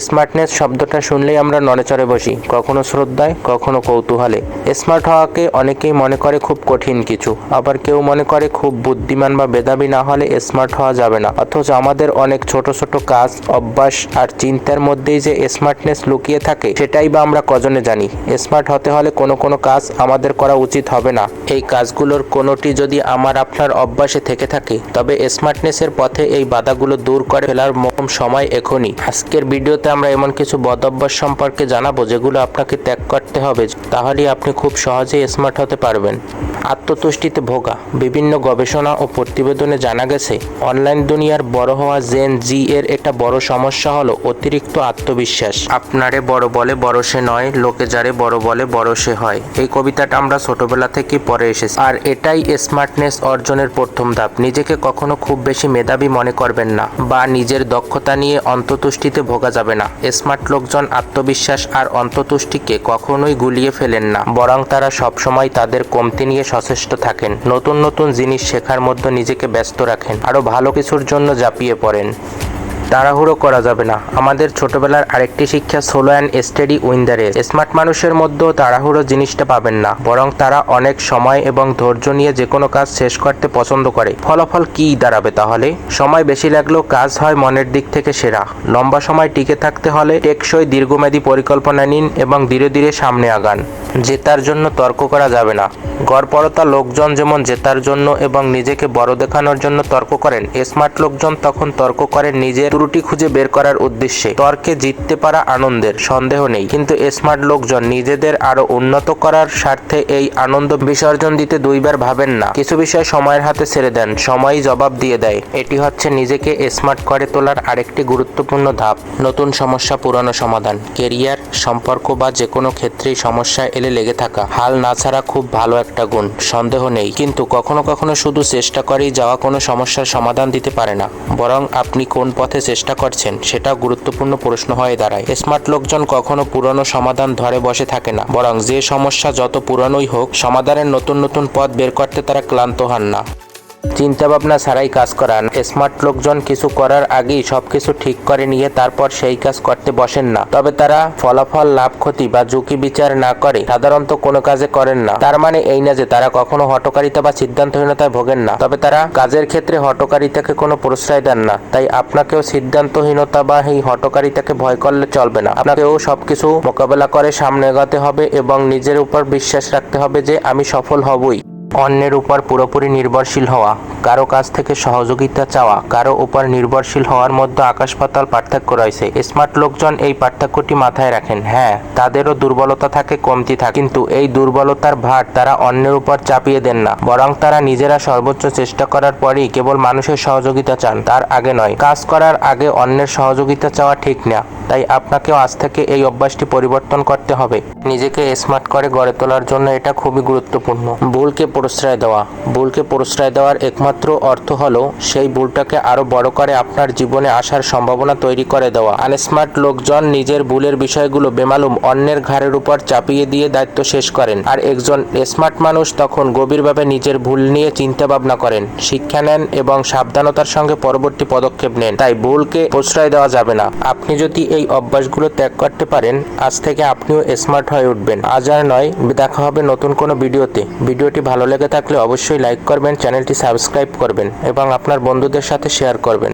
Smartness শব্দটা শুনলেই আমরা নড়েচড়ে বসি, কখনো শ্রদ্ধায়, কখনো কৌতূহলে। স্মার্ট হওয়াকে অনেকেই মনে করে খুব কঠিন কিছু, আবার কেউ মনে করে খুব বুদ্ধিমান বা মেধাবী না হলে স্মার্ট হওয়া যাবে না। অথচ আমাদের অনেক ছোট ছোট কাজ, অভ্যাস আর চিন্তার মধ্যেই যে স্মার্টনেস লুকিয়ে থাকে, সেটাই বা আমরা কজনে জানি। স্মার্ট হতে হলে কোনো কোনো কাজ আমাদের করা উচিত হবে না। এই কাজগুলোর কোনোটি যদি আমার, আপনার অভ্যাসে থেকে থাকে, তবে স্মার্টনেসের পথে এই বাধাগুলো দূর করে ফেলার মরম সময় এখনই। আজকের ভিডিওতে আমরা এমন কিছু বদ অভ্যাস সম্পর্কে জানাব যেগুলো আপনাকে ত্যাগ করতে হবে, তাহলেই আপনি খুব সহজেই স্মার্ট হতে পারবেন। আত্মতুষ্টিতে ভোগা। বিভিন্ন গবেষণা ও প্রতিবেদনে জানা গেছে, অনলাইন দুনিয়ার বড় হওয়া জেন জি এর একটা বড় সমস্যা হলো অতিরিক্ত আত্মবিশ্বাস। আপনারে বড় বলে বড় সে নয়, লোকে যারে বড় বলে বড় সে হয়। এই কবিতাটা আমরা ছোটবেলা থেকে পড়ে এসেছি। আর এটাই স্মার্টনেস অর্জনের প্রথম ধাপ। নিজেকে কখনো খুব বেশি মেধাবী মনে করবেন না, বা নিজের দক্ষতা নিয়ে অন্ততুষ্টিতে ভোগা যাবে না। স্মার্ট লোকজন আত্মবিশ্বাস আর অন্ততুষ্টিকে কখনোই গুলিয়ে ফেলেন না। বরং তারা সবসময় তাদের কমতি নিয়ে সচেষ্ট থাকেন। নতুন নতুন জিনিস শেখার মধ্যে নিজেকে ব্যস্ত রাখেন। আরও ভালো কিছুর জন্য ঝাঁপিয়ে পড়েন। তাড়াহুড়ো করা যাবে না। আমাদের ছোটবেলার আরেকটি শিক্ষা সোলো অ্যান্ড স্টেডি উইন্দারে স্মার্ট মানুষের মধ্যেও তাড়াহুড়ো জিনিসটা পাবেন না। বরং তারা অনেক সময় এবং ধৈর্য নিয়ে যে কোনো কাজ শেষ করতে পছন্দ করে। ফলাফল কী দাঁড়াবে তাহলে? সময় বেশি লাগলেও কাজ হয় মনের দিক থেকে সেরা। লম্বা সময় টিকে থাকতে হলে টেকসই দীর্ঘমেয়াদী পরিকল্পনা নিন এবং ধীরে ধীরে সামনে আগান। জেতার জন্য তর্ক করা যাবে না। গড়পরতা লোকজন যেমন জেতার জন্য এবং নিজেকে বড় দেখানোর জন্য তর্ক করেন স্মার্ট লোকজন তখন তর্ক করেন নিজের ত্রুটি খুঁজে বের করার উদ্দেশ্যে। তর্কে জিততে পারা আনন্দের সন্দেহ নেই। কিন্তু স্মার্ট লোকজন নিজেদের আরও উন্নত করার স্বার্থে এই আনন্দ বিসর্জন দিতে দুইবার ভাবেন না। কিছু বিষয় সময়ের হাতে ছেড়ে দেন, সময়ই জবাব দিয়ে দেয়। এটি হচ্ছে নিজেকে স্মার্ট করে তোলার আরেকটি গুরুত্বপূর্ণ ধাপ। নতুন সমস্যা, পুরানো সমাধান। কেরিয়ার, সম্পর্ক বা যে কোনো ক্ষেত্রেই সমস্যা এলে লেগে থাকা। হাল না ছাড়া খুব ভালো একটা গুণ। সন্দেহ নেই। কিন্তু কখনো কখনো শুধু চেষ্টা করেই যাওয়া কোনো সমস্যার সমাধান দিতে পারে না। বরং আপনি কোন পথে চেষ্টা করছেন, সেটা গুরুত্বপূর্ণ প্রশ্ন হয়ে দাঁড়ায়। স্মার্ট লোকজন কখনো পুরনো সমাধান ধরে বসে থাকে না, বরং যে সমস্যা যত পুরনোই হোক, সমাধানের নতুন নতুন পথ বের করতে তারা ক্লান্ত হন না। চিন্তা ভাবনা ছাড়াই কাজ করান স্মার্ট লোকজন কিছু করার আগেই সবকিছু ঠিক করে নিয়ে তারপর সেই কাজ করতে বসেন না। তবে তারা ফলাফল লাভ ক্ষতি বা ঝুঁকি বিচার না করে সাধারণত কোনো কাজে করেন না। তার মানে এই না যে তারা কখনো হটকারিতা বা সিদ্ধান্তহীনতায় ভোগেন না। তবে তারা কাজের ক্ষেত্রে হটকারিতাকে কোনো প্রশ্রয় দেন না। তাই আপনাকেও সিদ্ধান্তহীনতা বা এই হটকারিতাকে ভয় করলে চলবে না। আপনাকেও সবকিছু মোকাবেলা করে সামনে এগাতে হবে এবং নিজের উপর বিশ্বাস রাখতে হবে যে আমি সফল হবই। অন্যের উপর পুরোপুরি নির্ভরশীল হওয়া, কারও কাছ থেকে সহযোগিতা চাওয়া, কারও উপর নির্ভরশীল হওয়ার মধ্যে আকাশ পাতাল পার্থক্য রয়েছে। স্মার্ট লোকজন এই পার্থক্যটি মাথায় রাখেন। হ্যাঁ তাদেরও দুর্বলতা থাকে, কমতি থাকে। কিন্তু এই দুর্বলতার ভার তারা অন্যের উপর চাপিয়ে দেন না। বরং তারা নিজেরা সর্বোচ্চ চেষ্টা করার পরই কেবল মানুষের সহযোগিতা চান, তার আগে নয়। কাজ করার আগে অন্যের সহযোগিতা চাওয়া ঠিক না। তাই আপনাকেও আজ থেকে এই অভ্যাসটি পরিবর্তন করতে হবে। নিজেকে স্মার্ট করে গড়ে তোলার জন্য এটা খুবই গুরুত্বপূর্ণ। ভুলকে প্রশ্রয় দেওয়া। ভুলকে প্রশ্রয় দেওয়ার একমাত্র অর্থ হলো, সেই ভুলটাকে আরও বড় করে আপনার জীবনে আসার সম্ভাবনা তৈরি করে দেওয়া। আনস্মার্ট লোকজন নিজের ভুলের বিষয়গুলো বেমালুম অন্যের ঘাড়ের উপর চাপিয়ে দিয়ে দায়িত্ব শেষ করেন। আর একজন স্মার্ট মানুষ তখন গভীরভাবে নিজের ভুল নিয়ে চিন্তা ভাবনা করেন। শিক্ষা নেন এবং সাবধানতার সঙ্গে পরবর্তী পদক্ষেপ নেন। তাই ভুলকে প্রশ্রয় দেওয়া যাবে না। আপনি যদি এই অভ্যাসগুলো ত্যাগ করতে পারেন, আজ থেকে আপনিও স্মার্ট হয়ে উঠবেন। আজ আর নয়, দেখা হবে নতুন কোনো ভিডিওতে। ভিডিওটি ভালো লেগে থাকলে অবশ্যই লাইক করবেন চ্যানেলটি সাবস্ক্রাইব করবেন এবং আপনার বন্ধুদের সাথে শেয়ার করবেন।